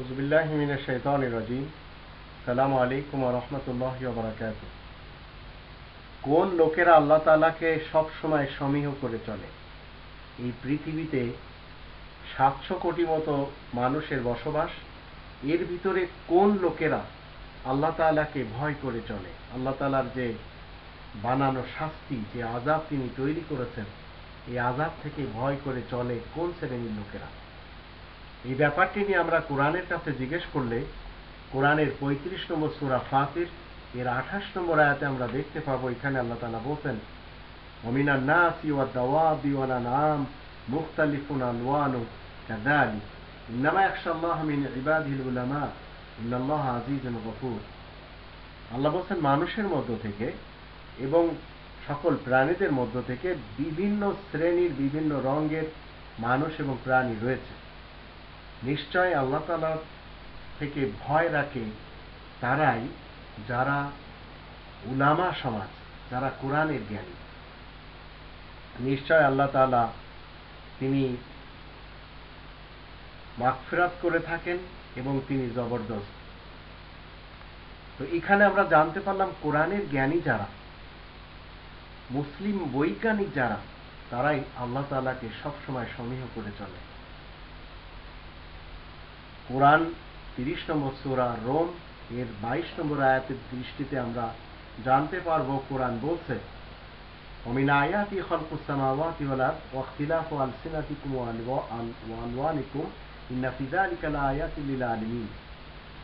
উজবিল্লাহ মিনা শৈতান রাজিম সালাম আলাইকুম রহমতুল্লাহ বারাকাত কোন লোকেরা আল্লাহ তালাকে সব সময় সমীহ করে চলে? এই পৃথিবীতে সাতশো কোটি মতো মানুষের বসবাস, এর ভিতরে কোন লোকেরা আল্লাহ তালাকে ভয় করে চলে? আল্লাহ তালার যে বানানো শাস্তি, যে আজাব তিনি তৈরি করেছেন, এই আজাব থেকে ভয় করে চলে কোন শ্রেণির লোকেরা? এই ব্যাপারটি নিয়ে আমরা কোরআনের কাছে জিজ্ঞেস করলে কোরআনের পঁয়ত্রিশ নম্বর সুরা ফাতির, এর আঠাশ নম্বর আয়াতে আমরা দেখতে পাবো, এখানে আল্লাহ তালা বলছেন অমিনার নাস ইউয়া দাওয়া বিওয়ানা নাম মুখতালিফুন আলওয়ানু কাদালি ইন্নামা একশাল্লাহ মিন ইবাদিল উলামা, ইন্নাল্লাহ আজিজুল গফুর। আল্লাহ বলছেন, মানুষের মধ্য থেকে এবং সকল প্রাণীদের মধ্য থেকে বিভিন্ন শ্রেণির বিভিন্ন রঙের মানুষ এবং প্রাণী রয়েছে। নিশ্চয় আল্লাহ তালা থেকে ভয় রাখে তারাই যারা উলামা সমাজ, যারা কোরআনের জ্ঞানী। নিশ্চয় আল্লাহ তালা তিনি মাগফিরাত করে থাকেন এবং তিনি জবরদস্ত। তো এখানে আমরা জানতে পারলাম কোরআনের জ্ঞানী যারা, মুসলিম বৈজ্ঞানিক যারা, তারাই আল্লাহ তালাকে সবসময় সমীহ করে চলে। কোরআন তিরিশ নম্বর সোরা রোম এর বাইশ নম্বর আয়াতের দৃষ্টিতে আমরা জানতে পারবো কোরআন বলছে ومن آياته خلق السماوات والأرض واختلاف ألسنتكم وألوانكم إن في ذلك لآيات للعالمين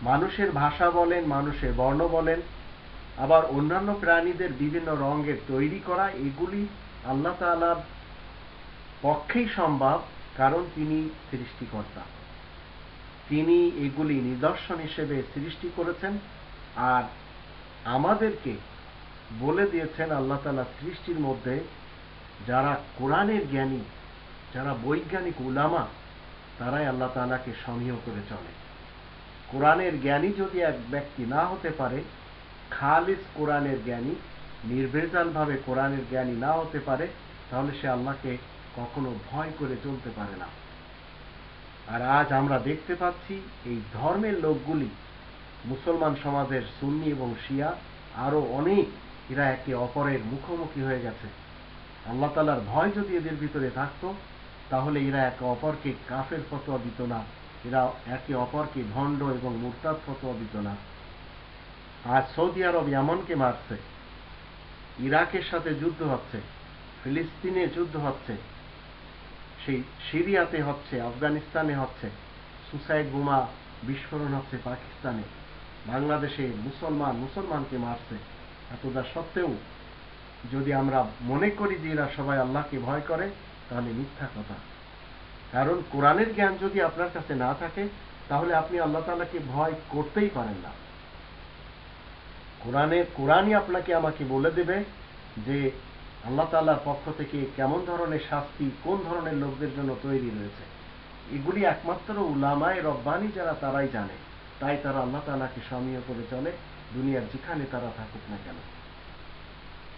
মানুষের ভাষা বলেন মানুষের বর্ণ বলেন আবার অন্যান্য প্রাণীদের বিভিন্ন রঙের তৈরি করা এগুলি আল্লাহ তাআলার পক্ষেই সম্ভব কারণ তিনি সৃষ্টিকর্তা তিনি এগুলি নিদর্শন হিসেবে সৃষ্টি করেছেন আর আমাদেরকে বলে দিয়েছেন আল্লাহ তালা সৃষ্টির মধ্যে যারা কোরআনের জ্ঞানী, যারা বৈজ্ঞানিক উলামা, তারাই আল্লাহ তালাকে সমীহ করে চলে। কোরআনের জ্ঞানী যদি এক ব্যক্তি না হতে পারে, খালিস কোরআনের জ্ঞানী, নির্ভেজালভাবে কোরআনের জ্ঞানী না হতে পারে, তাহলে সে আল্লাহকে কখনো ভয় করে চলতে পারে না। আর আজ আমরা দেখতে পাচ্ছি এই ধর্মের লোকগুলি, মুসলমান সমাজের সুন্নি এবং শিয়া, আরও অনেক এরা একে অপরের মুখোমুখি হয়ে গেছে। আল্লাহ তালার ভয় যদি এদের ভিতরে থাকত, তাহলে এরা একে অপরকে কাফের ফতোয়া দিত না। এরা একে অপরকে ভণ্ড এবং মুরতাদ ফতোয়া দিত না। আজ সৌদি আরব এমনকে মারছে, ইরাকের সাথে যুদ্ধ হচ্ছে, ফিলিস্তিনে যুদ্ধ হচ্ছে সেই সিরিয়াতে হচ্ছে, আফগানিস্তানে হচ্ছে, সুসাইড বোমা বিস্ফোরণ হচ্ছে পাকিস্তানে। বাংলাদেশে মুসলমান মুসলমানকে মারছে। এতটা সত্ত্বেও যদি আমরা মনে করি যে এরা সবাই আল্লাহকে ভয় করে, তাহলে মিথ্যা কথা। কারণ কোরআনের জ্ঞান যদি আপনার কাছে না থাকে, তাহলে আপনি আল্লাহ তালাকে ভয় করতেই পারেন না। কোরআনে, কোরআনই আপনাকে আমাকে বলে দেবে যে আল্লাহ তাল্লাহর পক্ষ থেকে কেমন ধরনের শাস্তি, কোন ধরনের লোকদের জন্য তৈরি রয়েছে? এগুলি একমাত্র উলামায় রব্বানি যারা, তারাই জানে। তাই তারা আল্লাহ তালাকে স্বমীয় করে চলে। দুনিয়ার যেখানে তারা থাকুক না কেন।